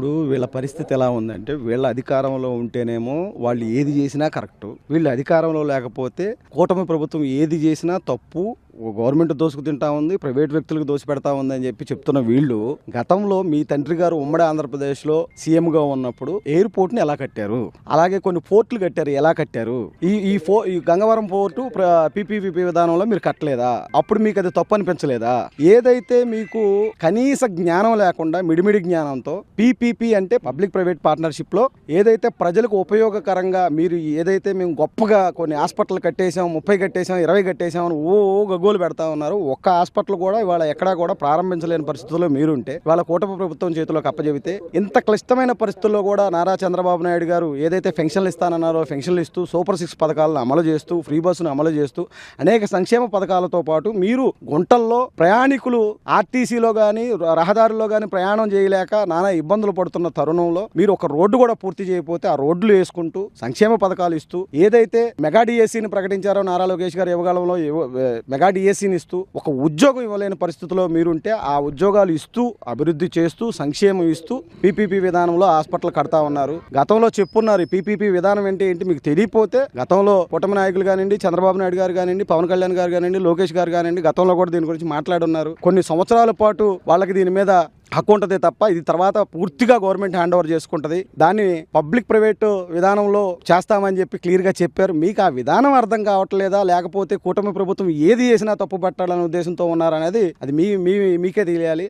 ఇప్పుడు వీళ్ళ పరిస్థితి ఎలా ఉందంటే వీళ్ళ అధికారంలో ఉంటేనేమో వాళ్ళు ఏది చేసినా కరెక్ట్. వీళ్ళు అధికారంలో లేకపోతే కూటమి ప్రభుత్వం ఏది చేసినా తప్పు గవర్నమెంట్ దోసుకు తింటా ఉంది ప్రైవేట్ వ్యక్తులకు దోసి పెడతా ఉంది అని చెప్పి చెప్తున్న వీళ్ళు గతంలో మీ తండ్రి గారు ఉమ్మడి ఆంధ్రప్రదేశ్లో సీఎంగా ఉన్నప్పుడు ఎయిర్పోర్ట్ని ఎలా కట్టారు? అలాగే కొన్ని పోర్ట్లు కట్టారు ఎలా కట్టారు? ఈ ఈ ఫో ఈ గంగవరం పోర్టు పీపీపీ విధానంలో మీరు కట్టలేదా? అప్పుడు మీకు అది తప్పు అనిపించలేదా? ఏదైతే మీకు కనీస జ్ఞానం లేకుండా మిడిమిడి జ్ఞానంతో పీపీపీ అంటే పబ్లిక్ ప్రైవేట్ పార్ట్నర్షిప్లో ఏదైతే ప్రజలకు ఉపయోగకరంగా మీరు ఏదైతే మేము గొప్పగా కొన్ని హాస్పిటల్ కట్టేసాం ముప్పై కట్టేసాం ఇరవై కట్టేసాం అని ఓ ఓ పెడతా ఉన్నారు. ఒక్క హాస్పిటల్ కూడా ఇవాళ ఎక్కడా కూడా ప్రారంభించలేని పరిస్థితుల్లో మీరుంటే వాళ్ళ కూటమి ప్రభుత్వం చేతిలోకి అప్పచెబితే ఇంత క్లిష్టమైన పరిస్థితుల్లో కూడా నారా చంద్రబాబు నాయుడు గారు ఏదైతే పెన్షన్లు ఇస్తానన్నారో పెన్షన్లు ఇస్తూ సూపర్ సిక్స్ పథకాలను అమలు చేస్తూ ఫ్రీ బస్సును అమలు చేస్తూ అనేక సంక్షేమ పథకాలతో పాటు మీరు గుంటల్లో ప్రయాణికులు ఆర్టీసీలో కానీ రహదారిలో కానీ ప్రయాణం చేయలేక నానా ఇబ్బందులు పడుతున్న తరుణంలో మీరు ఒక రోడ్డు కూడా పూర్తి చేయకపోతే ఆ రోడ్లు వేసుకుంటూ సంక్షేమ పథకాలు ఇస్తూ ఏదైతే మెగా డిఎస్సీని ప్రకటించారో నారా లోకేష్ గారు యువకాలంలో మెగా ఏసీని ఇస్తూ ఒక ఉద్యోగం ఇవ్వలేని పరిస్థితిలో మీరుంటే ఆ ఉద్యోగాలు ఇస్తూ అభివృద్ధి చేస్తూ సంక్షేమం ఇస్తూ పీపీపీ విధానంలో హాస్పిటల్ కడతా ఉన్నారు. గతంలో చెప్పున్నారు పీపీపీ విధానం ఏంటి ఏంటి మీకు తెలియపోతే గతంలో కూటమి నాయకులు కానివ్వండి చంద్రబాబు నాయుడు గారు కానివ్వండి పవన్ కళ్యాణ్ గారు కానివ్వండి లోకేష్ గారు కానివ్వండి గతంలో కూడా దీని గురించి మాట్లాడున్నారు. కొన్ని సంవత్సరాల పాటు వాళ్ళకి దీని మీద హక్కు ఉంటుంది తప్ప ఇది తర్వాత పూర్తిగా గవర్నమెంట్ హ్యాండ్ ఓవర్ చేసుకుంటుంది. దాన్ని పబ్లిక్ ప్రైవేట్ విధానంలో చేస్తామని చెప్పి క్లియర్గా చెప్పారు. మీకు ఆ విధానం అర్థం కావట్లేదా? లేకపోతే కూటమి ప్రభుత్వం ఏది చేసినా తప్పు పట్టాలనే ఉద్దేశంతో ఉన్నారనేది అది మీ మీ మీకే తెలియాలి.